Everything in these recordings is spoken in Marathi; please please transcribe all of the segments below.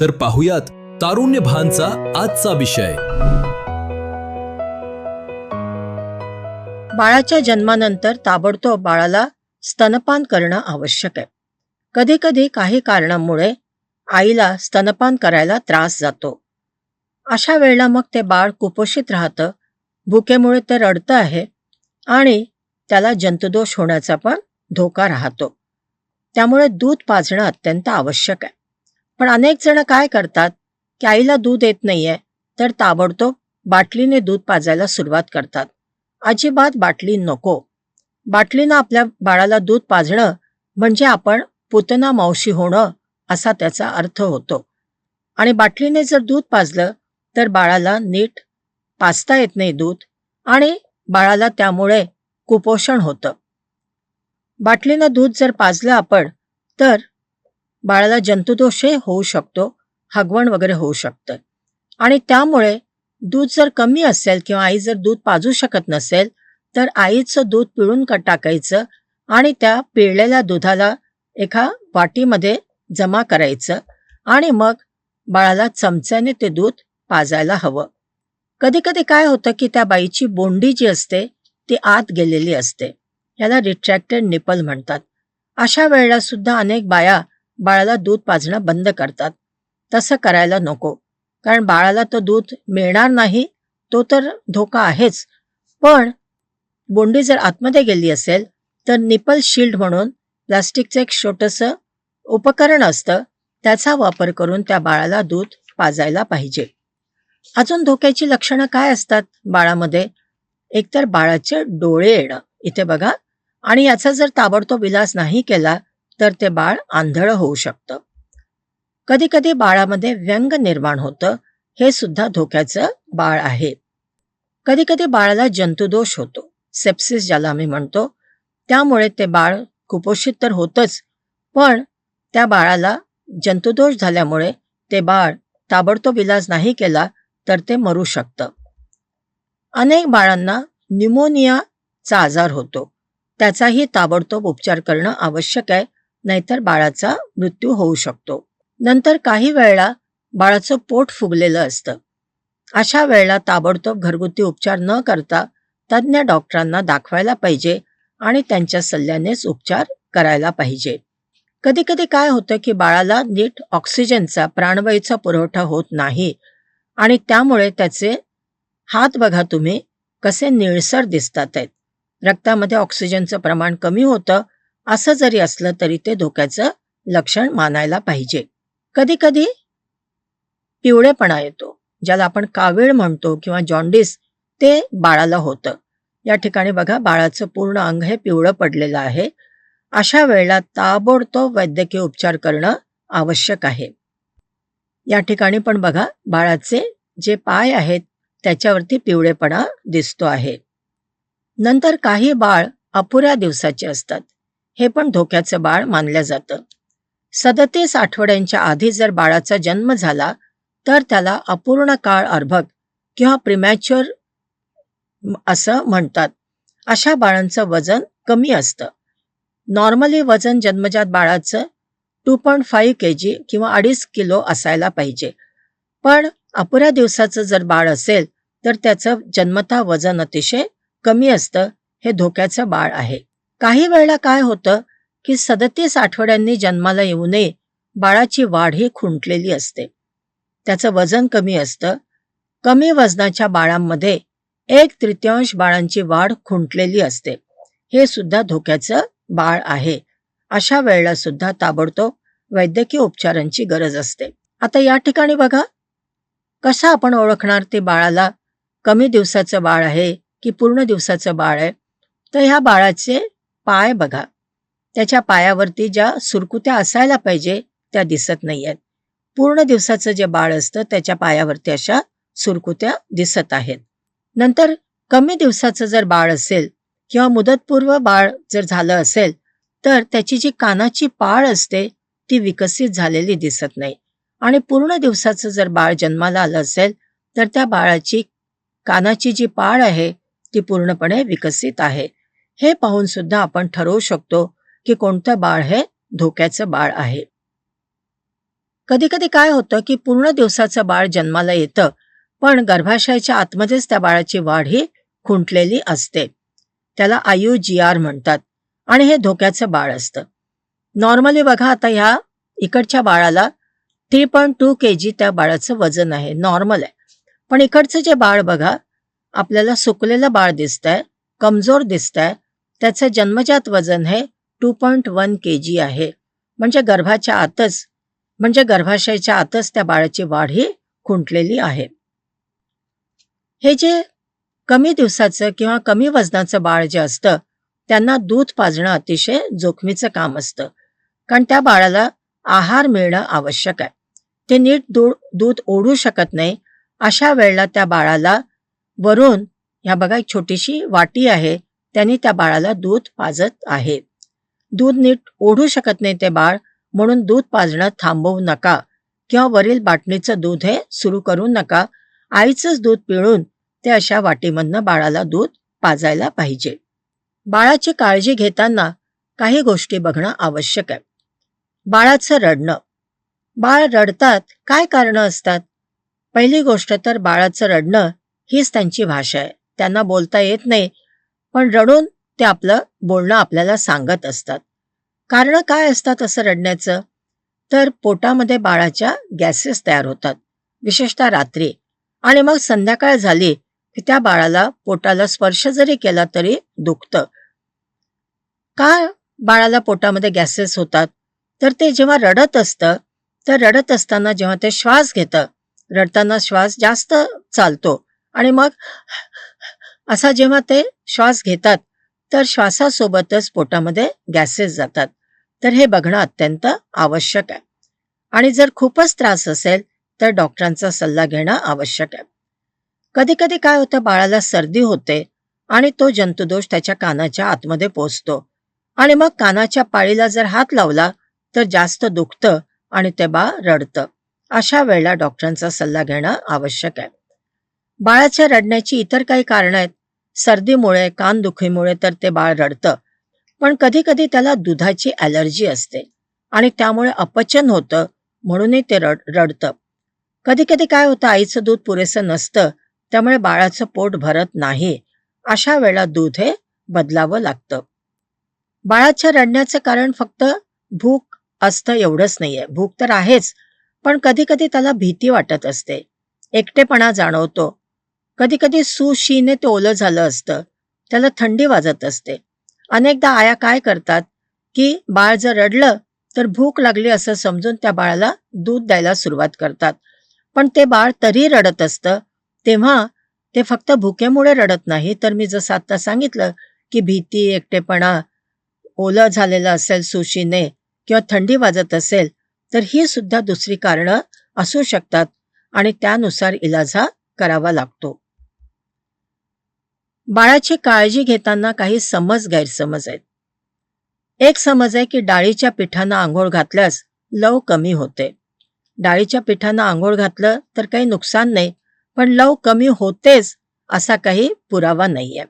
तर पाहुयात तारुण्य भानचा आजचा विषय. बाळाच्या जन्मानंतर ताबडतोब बाळाला स्तनपान करणं आवश्यक आहे. कधी कधी काही कारणामुळे आईला स्तनपान करायला त्रास जातो. अशा वेळेला मग ते बाळ कुपोषित राहतं भुकेमुळे ते रडतं आहे आणि त्याला जंतुदोष होण्याचा पण धोका राहतो. त्यामुळे दूध पाजणं अत्यंत आवश्यक आहे. पण अनेक जण काय करतात? की आईला दूध येत नाहीये तर ताबडतोब बाटलीने दूध पाजायला सुरुवात करतात. अजिबात बाटली नको. बाटलीनं आपल्या बाळाला दूध पाजणं म्हणजे आपण पुतना मावशी होणं असा त्याचा अर्थ होतो. आणि बाटलीने जर दूध पाजलं तर बाळाला नीट पाजता येत नाही दूध आणि बाळाला त्यामुळे कुपोषण होतं. बाटलीनं दूध जर पाजलं आपण तर बाळाला जंतुदोषही होऊ शकतो हगवण वगैरे होऊ शकतं. आणि त्यामुळे दूध जर कमी असेल किंवा आई जर दूध पाजू शकत नसेल तर आईचं दूध पिळून टाकायचं आणि त्या पिळलेल्या दुधाला एका वाटीमध्ये जमा करायचं आणि मग बाळाला चमच्याने ते दूध पाजायला हवं. कधी कधी काय होतं की त्या बाईची बोंडी जी असते ती आत गेलेली असते. याला रिट्रॅक्टेड निपल म्हणतात. अशा वेळेला सुद्धा अनेक बाया बाळाला दूध पाजणं बंद करतात. तसं करायला नको. कारण बाळाला तो दूध मिळणार नाही तो तर धोका आहेच. पण बोंडी जर आतमध्ये गेली असेल तर निपल शिल्ड म्हणून प्लास्टिकचं एक छोटंसं उपकरण असतं. त्याचा वापर करून त्या बाळाला दूध पाजायला पाहिजे. अजून धोक्याची लक्षणं काय असतात बाळामध्ये? एकतर बाळाचे डोळे येणं. इथे बघा. आणि याचा जर ताबडतोब इलाज नाही केला तर ते बाळ आंधळ होऊ शकतं. कधी कधी बाळामध्ये व्यंग निर्माण होतं हे सुद्धा धोक्याचं बाळ आहे. कधी कधी बाळाला जंतुदोष होतो सेप्सिस ज्याला आम्ही म्हणतो त्यामुळे ते बाळ कुपोषित तर होतच पण त्या बाळाला जंतुदोष झाल्यामुळे ते बाळ ताबडतोब इलाज नाही केला तर ते मरू शकतं. अनेक बाळांना न्यूमोनियाचा आजार होतो त्याचाही ताबडतोब उपचार करणं आवश्यक आहे नाहीतर बाळाचा मृत्यू होऊ शकतो. नंतर काही वेळेला बाळाचं पोट फुगलेलं असतं. अशा वेळेला ताबडतोब घरगुती उपचार न करता तज्ज्ञ डॉक्टरांना दाखवायला पाहिजे आणि त्यांच्या सल्ल्यानेच उपचार करायला पाहिजे. कधी कधी काय होतं की बाळाला नीट ऑक्सिजनचा प्राणवायूचा पुरवठा होत नाही आणि त्यामुळे त्याचे हात बघा तुम्ही कसे निळसर दिसतात आहेत. रक्तामध्ये ऑक्सिजनचं प्रमाण कमी होतं असं जरी असलं तरी ते धोक्याचं लक्षण मानायला पाहिजे. कधी कधी पिवळेपणा येतो ज्याला आपण कावीळ म्हणतो किंवा जॉन्डिस ते बाळाला होतं. या ठिकाणी बघा बाळाचं पूर्ण अंग हे पिवळं पडलेलं आहे. अशा वेळेला ताबडतोब वैद्यकीय उपचार करणं आवश्यक आहे. या ठिकाणी पण बघा बाळाचे जे पाय आहेत त्याच्यावरती पिवळेपणा दिसतो आहे. नंतर काही बाळ अपुऱ्या दिवसाचे असतात. हे पण धोक्याचं बाळ मानलं जातं. सदतीस आठवड्यांच्या आधी जर बाळाचा जन्म झाला तर त्याला अपूर्ण काळ अर्भक किंवा प्रिमॅच्युअर असं म्हणतात. अशा बाळांचं वजन कमी असतं. नॉर्मली वजन जन्मजात बाळाचं two point five K G किंवा अडीच किलो असायला पाहिजे. पण अपुऱ्या दिवसाचं जर बाळ असेल तर त्याचं जन्मता वजन अतिशय कमी असतं. हे धोक्याचं बाळ आहे. काही वेळेला काय होतं की सदतीस आठवड्यांनी जन्माला येऊ नये बाळाची वाढ ही खुंटलेली असते. त्याचं वजन कमी असतं. कमी वजनाच्या बाळांमध्ये एक तृतीयांश बाळांची वाढ खुंटलेली असते. हे सुद्धा धोक्याचं बाळ आहे. अशा वेळेला सुद्धा ताबडतोब वैद्यकीय उपचारांची गरज असते. आता या ठिकाणी बघा. कसं आपण ओळखणार ते बाळाला? कमी दिवसाचं बाळ आहे की पूर्ण दिवसाचं बाळ आहे? तर ह्या बाळाचे पाय बघा. त्याच्या पायावरती ज्या सुरकुत्या असायला पाहिजे त्या दिसत नाही आहेत पूर्ण दिवसाचं जे बाळ असतं त्याच्या पायावरती अशा सुरकुत्या दिसत आहेत. नंतर कमी दिवसाचं जर बाळ असेल किंवा मुदतपूर्व बाळ जर झालं असेल तर त्याची जी कानाची पाळ असते ती विकसित झालेली दिसत नाही. आणि पूर्ण दिवसाचं जर बाळ जन्माला आलं असेल तर त्या बाळाची कानाची जी पाळ आहे ती पूर्णपणे विकसित आहे. हे पाहून सुद्धा आपण ठरवू शकतो की कोणतं बाळ हे धोक्याचं बाळ आहे. कधी कधी काय होतं की पूर्ण दिवसाचं बाळ जन्माला येतं पण गर्भाशयाच्या आतमध्येच त्या बाळाची वाढ ही खुंटलेली असते. त्याला आयु जी आर म्हणतात आणि हे धोक्याचं बाळ असतं. नॉर्मली बघा आता ह्या इकडच्या बाळाला three point two K G त्या बाळाचं वजन आहे नॉर्मल आहे. पण इकडचं जे बाळ बघा आपल्याला सुकलेलं बाळ दिसतंय कमजोर दिसतंय त्याचं जन्मजात वजन हे two point one K G आहे. म्हणजे गर्भाच्या आतच म्हणजे गर्भाशयाच्या आतच त्या बाळाची वाढ ही खुंटलेली आहे. हे जे कमी दिवसाचं किंवा कमी वजनाचं बाळ जे असतं त्यांना दूध पाजणं अतिशय जोखमीचं काम असतं. कारण त्या बाळाला आहार मिळणं आवश्यक आहे. ते नीट दूध दूध ओढू शकत नाही. अशा वेळेला त्या बाळाला वरून ह्या बघा एक छोटीशी वाटी आहे त्यांनी त्या बाळाला दूध पाजत आहे. दूध नीट ओढू शकत नाही ते बाळ म्हणून दूध पाजणं थांबवू नका किंवा वरील बाटलीचं दूध हे सुरू करू नका. आईचंच दूध पिळून ते अशा वाटीमधनं बाळाला दूध पाजायला पाहिजे. बाळाची काळजी घेताना काही गोष्टी बघणं आवश्यक आहे. बाळाचं रडणं. बाळ रडतात काय कारणं असतात? पहिली गोष्ट तर बाळाचं रडणं हीच त्यांची भाषा आहे. त्यांना बोलता येत नाही पण रडून ते आपलं बोलणं आपल्याला सांगत असतात. कारण काय असतात असं रडण्याचं? तर पोटामध्ये बाळाच्या गॅसेस तयार होतात विशेषतः रात्री. आणि मग संध्याकाळ झाली की त्या बाळाला पोटाला स्पर्श जरी केला तरी दुखतं. का बाळाला पोटामध्ये गॅसेस होतात? तर ते जेव्हा रडत असतं तर रडत असताना जेव्हा ते श्वास घेतं रडताना श्वास जास्त चालतो आणि मग असा जेव्हा ते श्वास घेतात तर श्वासासोबतच पोटामध्ये गॅसेस जातात. तर हे बघणं अत्यंत आवश्यक आहे. आणि जर खूपच त्रास असेल तर डॉक्टरांचा सल्ला घेणं आवश्यक आहे. कधी कधी काय होतं बाळाला सर्दी होते आणि तो जंतुदोष त्याच्या कानाच्या आतमध्ये पोचतो. आणि मग कानाच्या पाळीला जर हात लावला तर जास्त दुखतं आणि ते बाळ रडतं. अशा वेळेला डॉक्टरांचा सल्ला घेणं आवश्यक आहे. बाळाच्या रडण्याची इतर काही कारणं आहेत सर्दीमुळे कानदुखीमुळे तर ते बाळ रडतं. पण कधी कधी त्याला दुधाची ॲलर्जी असते आणि त्यामुळे अपचन होतं म्हणूनही ते रड रडतं. कधी कधी काय होतं आईचं दूध पुरेसं नसतं त्यामुळे बाळाचं पोट भरत नाही. अशा वेळेला दूध हे बदलावं लागतं. बाळाच्या रडण्याचं कारण फक्त भूक असतं एवढंच नाहीये. भूक तर आहेच पण कधी कधी त्याला भीती वाटत असते. एकटेपणा जाणवतो. कधी कधी सुशीने ते ओलं झालं असतं. त्याला थंडी वाजत असते. अनेकदा आया काय करतात? की बाळ जर रडलं तर भूक लागली असं समजून त्या बाळाला दूध द्यायला सुरुवात करतात. पण ते बाळ तरी रडत असतं. तेव्हा ते फक्त भुकेमुळे रडत नाही तर मी जसं आता सांगितलं की भीती एकटेपणा ओलं झालेलं असेल सुशीने किंवा थंडी वाजत असेल तर ही सुद्धा दुसरी कारणं असू शकतात आणि त्यानुसार इलाज हा करावा लागतो. बाळाची काळजी घेताना काही समज गैरसमज आहेत. एक समज आहे की डाळीच्या पिठानं आंघोळ घातल्यास लव कमी होते. डाळीच्या पिठानं आंघोळ घातलं तर काही नुकसान नाही पण लव कमी होतेच असा काही पुरावा नाहीये.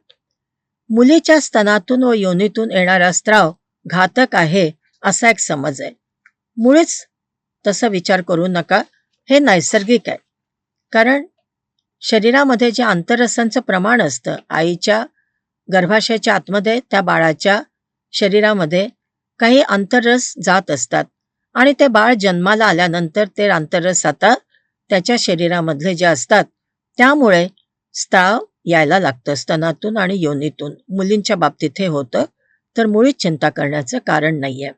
मुलीच्या स्तनातून व योनीतून येणारा स्त्राव घातक आहे असा एक समज आहे. मुळीच तसा विचार करू नका हे नैसर्गिक आहे. कारण शरीरामध्ये जे आंतररसांचं प्रमाण असतं आईच्या गर्भाशयाच्या आतमध्ये त्या बाळाच्या शरीरामध्ये काही आंतररस जात असतात. आणि ते बाळ जन्माला आल्यानंतर ते आंतररस आता त्याच्या शरीरामधले जे असतात त्यामुळे स्त्राव यायला लागतं स्तनातून आणि योनीतून. मुलींच्या बाबतीत हे होतं तर मुळीच चिंता करण्याचं कारण नाहीये.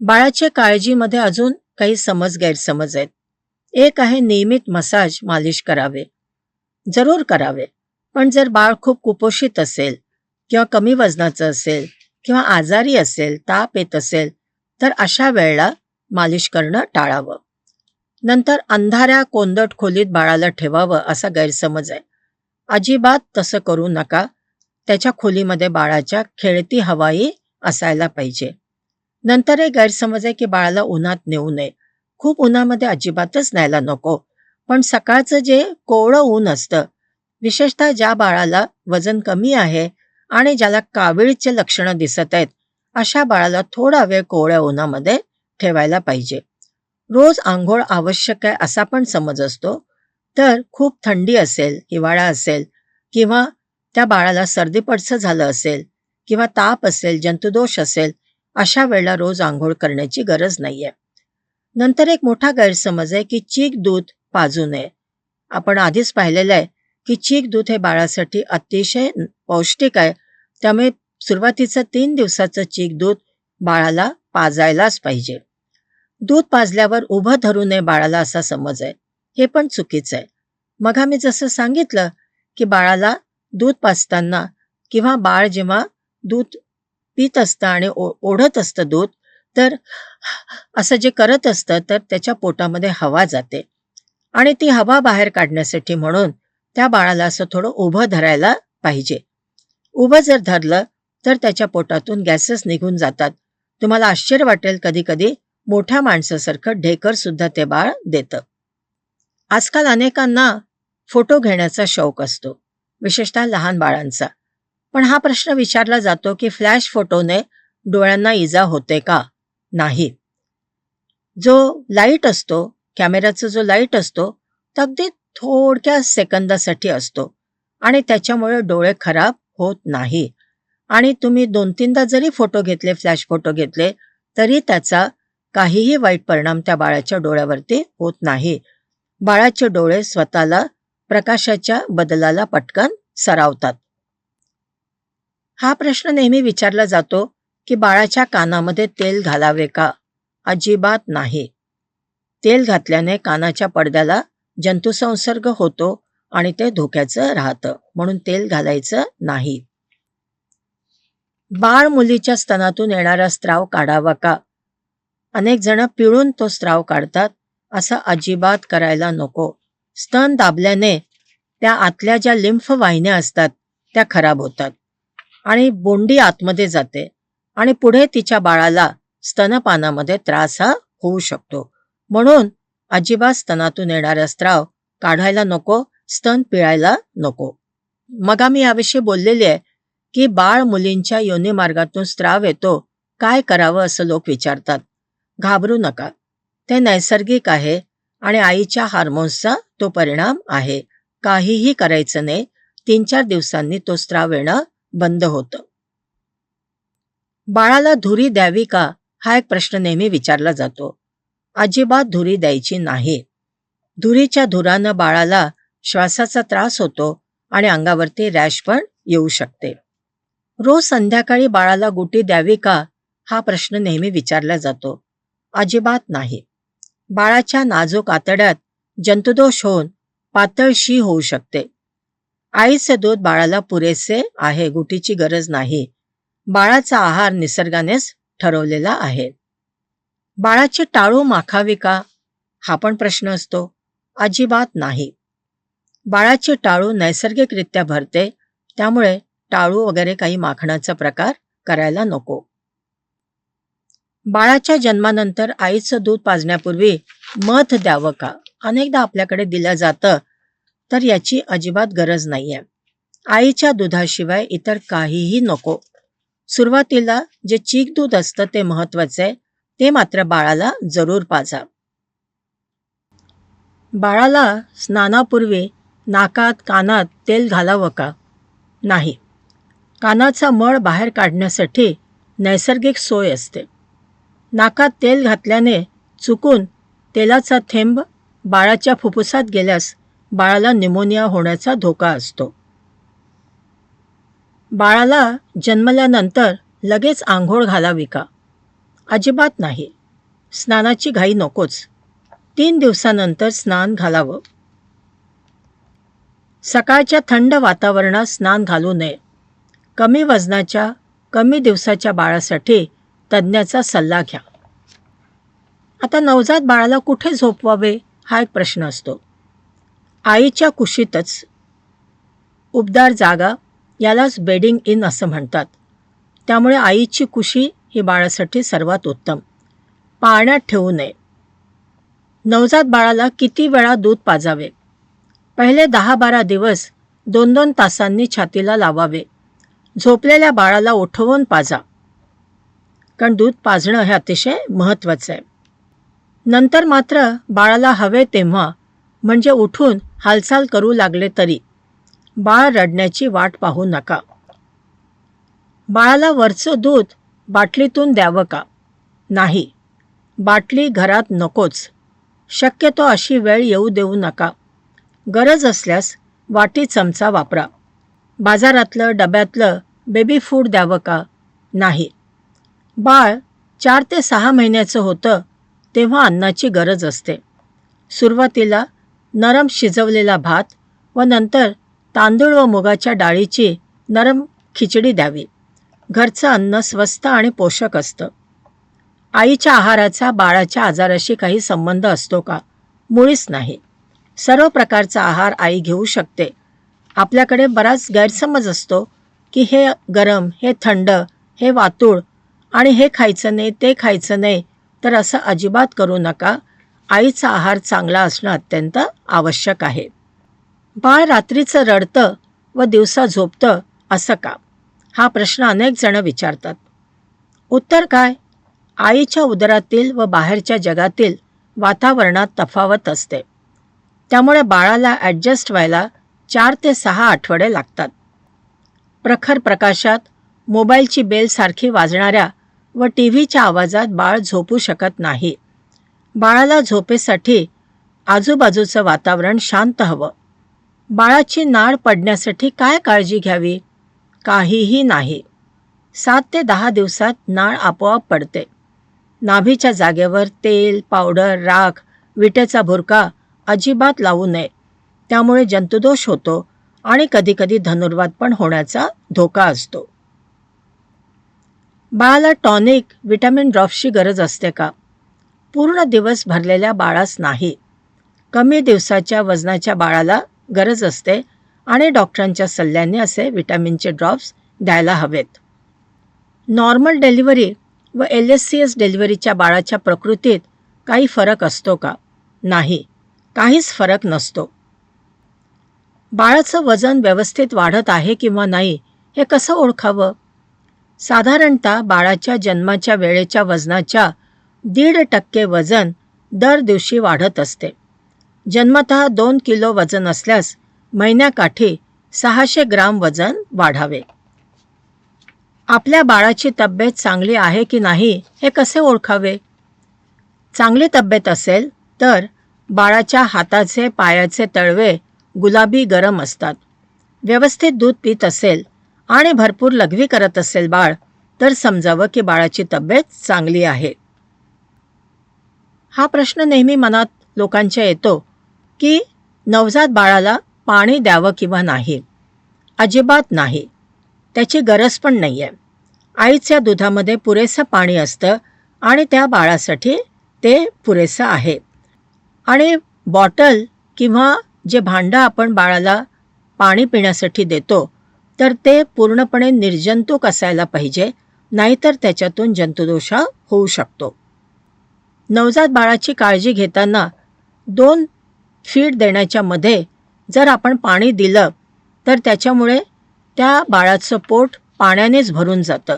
बाळाच्या काळजीमध्ये अजून काही समज गैरसमज आहेत. एक आहे नियमित मसाज मालिश करावे. जरूर करावे. पण जर बाळ खूप कुपोषित असेल किंवा कमी वजनाचं असेल किंवा आजारी असेल ताप येत असेल तर अशा वेळेला मालिश करणं टाळावं. नंतर अंधाऱ्या कोंदट खोलीत बाळाला ठेवावं असा गैरसमज आहे. अजिबात तसं करू नका. त्याच्या खोलीमध्ये बाळाच्या खेळती हवाई असायला पाहिजे. नंतर हे गैरसमज आहे की बाळाला उन्हात नेऊ नये. खूप उन्हामध्ये अजिबातच न्यायला नको. पण सकाळचं जे कोवळं ऊन असतं विशेषतः ज्या बाळाला वजन कमी आहे आणि ज्याला कावीळचे लक्षणं दिसत आहेत अशा बाळाला थोडा वेळ कोवळ्या उन्हामध्ये ठेवायला पाहिजे. रोज आंघोळ आवश्यक आहे असा पण समज असतो. तर खूप थंडी असेल हिवाळा असेल किंवा त्या बाळाला सर्दी पडसं झालं असेल किंवा ताप असेल जंतुदोष असेल अशा वेळेला रोज आंघोळ करण्याची गरज नाहीये. नंतर एक मोठा गैरसमज आहे की चीक दूध पाजू नये. आपण आधीच पाहिलेलं आहे की चीक दूध हे बाळासाठी अतिशय पौष्टिक आहे. त्यामुळे सुरुवातीचं तीन दिवसाचं चीक दूध बाळाला पाजायलाच पाहिजे. दूध पाजल्यावर उभं धरू नये बाळाला असा समज आहे. हे पण चुकीचं आहे. मग आम्ही जसं सांगितलं की बाळाला दूध पाजताना किंवा बाळ जेव्हा दूध पित असतं आणि ओ- ओढत असतं दूध तर असं जे करत असतं तर त्याच्या पोटामध्ये हवा जाते. आणि ती हवा बाहेर काढण्यासाठी म्हणून त्या बाळाला असं थोडं उभं धरायला पाहिजे. उभं जर धरलं तर त्याच्या पोटातून गॅसेस निघून जातात. तुम्हाला आश्चर्य वाटेल कधी कधी मोठ्या माणसासारखं ढेकर सुद्धा ते बाळ देतं. आजकाल अनेकांना फोटो घेण्याचा शौक असतो विशेषतः लहान बाळांचा. पण हा प्रश्न विचारला जातो की फ्लॅश फोटोने डोळ्यांना इजा होते का? नाही. जो लाइट असतो कॅमेऱ्याचा जो लाइट असतो तो अगदी थोडक्या सेकंदासाठी असतो. आणि त्याच्यामुळे डोळे खराब होत नाही. आणि तुम्ही दोन तीनदा जरी फोटो घेतले फ्लॅश फोटो घेतले तरी त्याचा काहीही वाईट परिणाम त्या बाळाच्या डोळ्यावरती होत नाही. बाळाचे डोळे स्वतःला प्रकाशाच्या बदलाला पटकन सरावतात. हा प्रश्न नेहमी विचारला जातो की बाळाच्या कानामध्ये तेल घालावे का? अजिबात नाही. तेल घातल्याने कानाच्या पडद्याला जंतुसंसर्ग होतो आणि ते धोक्याचं राहतं. म्हणून तेल घालायचं नाही. बाळ मुलीच्या स्तनातून येणारा स्त्राव काढावा का? अनेक जण पिळून तो स्त्राव काढतात असं अजिबात करायला नको. स्तन दाबल्याने त्या आतल्या ज्या लिम्फ वाहिन्या असतात त्या खराब होतात. आणि बोंडी आतमध्ये जाते आणि पुढे तिच्या बाळाला स्तनपानामध्ये त्रास हा होऊ शकतो. म्हणून अजिबात स्तनातून येणारा स्त्राव काढायला नको स्तन पिळायला नको. मग आम्ही याविषयी बोललेले आहे की बाळ मुलींच्या योनी मार्गातून स्त्राव येतो काय करावं असं लोक विचारतात. घाबरू नका. ते नैसर्गिक आहे आणि आईच्या हार्मोन्सचा तो परिणाम आहे. काहीही करायचं नाही तीन चार दिवसांनी तो स्त्राव येणं बंद होतं. बाळाला धुरी द्यावी का? हा एक प्रश्न नेहमी विचारला जातो. अजिबात धुरी द्यायची नाही. धुरीच्या धुरानं बाळाला श्वासाचा त्रास होतो आणि अंगावरती रॅश पण येऊ शकते. रोज संध्याकाळी बाळाला गुटी द्यावी का? हा प्रश्न नेहमी विचारला जातो. अजिबात नाही. बाळाच्या नाजूक आतड्यात जंतुदोष होऊन पातळशी होऊ शकते. आईचे दूध बाळाला पुरेसे आहे गुटीची गरज नाही. बाळाचा आहार निसर्गानेच ठरवलेला आहे. बाळाची टाळू माखावे का? हा पण प्रश्न असतो. अजिबात नाही. बाळाचे टाळू नैसर्गिकरित्या भरते त्यामुळे टाळू वगैरे काही माखण्याचा प्रकार करायला नको. बाळाच्या जन्मानंतर आईचं दूध पाजण्यापूर्वी मध द्यावं का? अनेकदा आपल्याकडे दिलं जातं तर याची अजिबात गरज नाहीये. आईच्या दुधाशिवाय इतर काहीही नको. सुरुवातीला जे चीक दूध असतं ते महत्वाचं आहे ते मात्र बाळाला जरूर पाजा. बाळाला स्नानापूर्वी नाकात कानात तेल घालावं का? नाही. कानाचा मळ बाहेर काढण्यासाठी नैसर्गिक सोय असते. नाकात तेल घातल्याने चुकून तेलाचा थेंब बाळाच्या फुफ्फुसात गेल्यास बाळाला निमोनिया होण्याचा धोका असतो. बाळाला जन्मल्यानंतर लगेच आंघोळ घालावी का? अजिबात नाही. स्नानाची घाई नकोच. तीन दिवसानंतर स्नान घालावं. सकाळच्या थंड वातावरणात स्नान घालू नये. कमी वजनाच्या कमी दिवसाच्या बाळासाठी तज्ज्ञाचा सल्ला घ्या. आता नवजात बाळाला कुठे झोपवावे हा एक प्रश्न असतो. आईच्या कुशीतच उबदार जागा यालाच बेडिंग इन असं म्हणतात. त्यामुळे आईची कुशी ही बाळासाठी सर्वात उत्तम. पाळण्यात ठेवू नये. नवजात बाळाला किती वेळा दूध पाजावे? पहिले दहा बारा दिवस दोन दोन तासांनी छातीला लावावे. झोपलेल्या बाळाला उठवून पाजा. कारण दूध पाजणं हे अतिशय महत्त्वाचं आहे. नंतर मात्र बाळाला हवे तेव्हा म्हणजे उठून हालचाल करू लागले तरी. बाळ रडण्याची वाट पाहू नका. बाळाला वरचं दूध बाटलीतून द्यावं का? नाही. बाटली घरात नकोच. शक्यतो अशी वेळ येऊ देऊ नका. गरज असल्यास वाटी चमचा वापरा. बाजारातलं डब्यातलं बेबी फूड द्यावं का? नाही. बाळ चार ते सहा महिन्याचं होतं तेव्हा अन्नाची गरज असते. सुरुवातीला नरम शिजवलेला भात व नंतर तांदूळ व मुगाच्या डाळीची नरम खिचडी द्यावी. घरचं अन्न स्वस्त आणि पोषक असतं. आईच्या आहाराचा बाळाच्या आजाराशी काही संबंध असतो का? मुळीच नाही. सर्व प्रकारचा आहार आई घेऊ शकते. आपल्याकडे बराच गैरसमज असतो की हे गरम हे थंड हे वातूळ आणि हे खायचं नाही ते खायचं नाही तर असं अजिबात करू नका. आईचा आहार चांगला असणं अत्यंत आवश्यक आहे. बाळ रात्रीचं रडतं व दिवसा झोपतं असं का? हा प्रश्न अनेक जण विचारतात. उत्तर काय? आईच्या उदरातील व बाहेरच्या जगातील वातावरणात तफावत असते. त्यामुळे बाळाला ॲडजस्ट व्हायला चार ते सहा आठवडे लागतात. प्रखर प्रकाशात मोबाईलची बेलसारखी वाजणाऱ्या व टी व्हीच्या आवाजात बाळ झोपू शकत नाही. बाळाला झोपेसाठी आजूबाजूचं वातावरण शांत हवं. बाळाची नाळ पडण्यासाठी काय काळजी घ्यावी? काहीही नाही. सात ते दहा दिवसात नाळ आपोआप पडते. नाभीच्या जागेवर तेल पावडर राख विटेचा भुरका अजिबात लावू नये. त्यामुळे जंतुदोष होतो आणि कधीकधी धनुर्वात पण होण्याचा धोका असतो. बाळाला टॉनिक विटॅमिन ड्रॉप्सची गरज असते का? पूर्ण दिवस भरलेल्या बाळास नाही. कमी दिवसाच्या वजनाच्या बाळाला गरज असते आणि डॉक्टरांच्या सल्ल्याने असे विटॅमिनचे ड्रॉप्स द्यायला हवेत. नॉर्मल डिलिव्हरी व एल एस सी एस डिलिव्हरीच्या बाळाच्या प्रकृतीत काही फरक असतो का? नाही काहीच फरक नसतो. बाळाचं वजन व्यवस्थित वाढत आहे किंवा नाही हे कसं ओळखावं? साधारणतः बाळाच्या जन्माच्या वेळेच्या वजनाच्या दीड टक्के वजन दर दिवशी वाढत असते. जन्मतः दोन किलो वजन असल्यास महिन्याकाठी सहाशे ग्राम वजन वाढावे. आपल्या बाळाची तब्येत चांगली आहे की नाही हे कसे ओळखावे? चांगली तब्येत असेल तर बाळाच्या हाताचे पायाचे तळवे गुलाबी गरम असतात. व्यवस्थित दूध पित असेल आणि भरपूर लघवी करत असेल बाळ तर समजावं की बाळाची तब्येत चांगली आहे. हा प्रश्न नेहमी मनात लोकांच्या येतो की नवजात बाळाला पाणी द्यावं किंवा नाही? अजिबात नाही. त्याची गरज पण नाही आहे आईच्या दुधामध्ये पुरेसं पाणी असतं आणि त्या बाळासाठी ते पुरेसं आहे. आणि बॉटल किंवा जे भांडं आपण बाळाला पाणी पिण्यासाठी देतो तर ते पूर्णपणे निर्जंतुक असायला पाहिजे नाहीतर त्याच्यातून जंतुदोष होऊ शकतो. नवजात बाळाची काळजी घेताना दोन फीड देण्याच्या मध्ये जर आपण पाणी दिलं तर त्याच्यामुळे त्या बाळाचं पोट पाण्यानेच भरून जातं.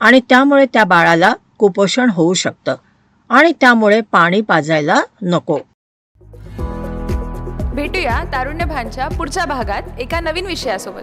आणि त्यामुळे त्या बाळाला कुपोषण होऊ शकतं. आणि त्यामुळे पाणी पाजायला नको. भेटूया तारुण्य भानच्या पुढच्या भागात एका नवीन विषयासोबत.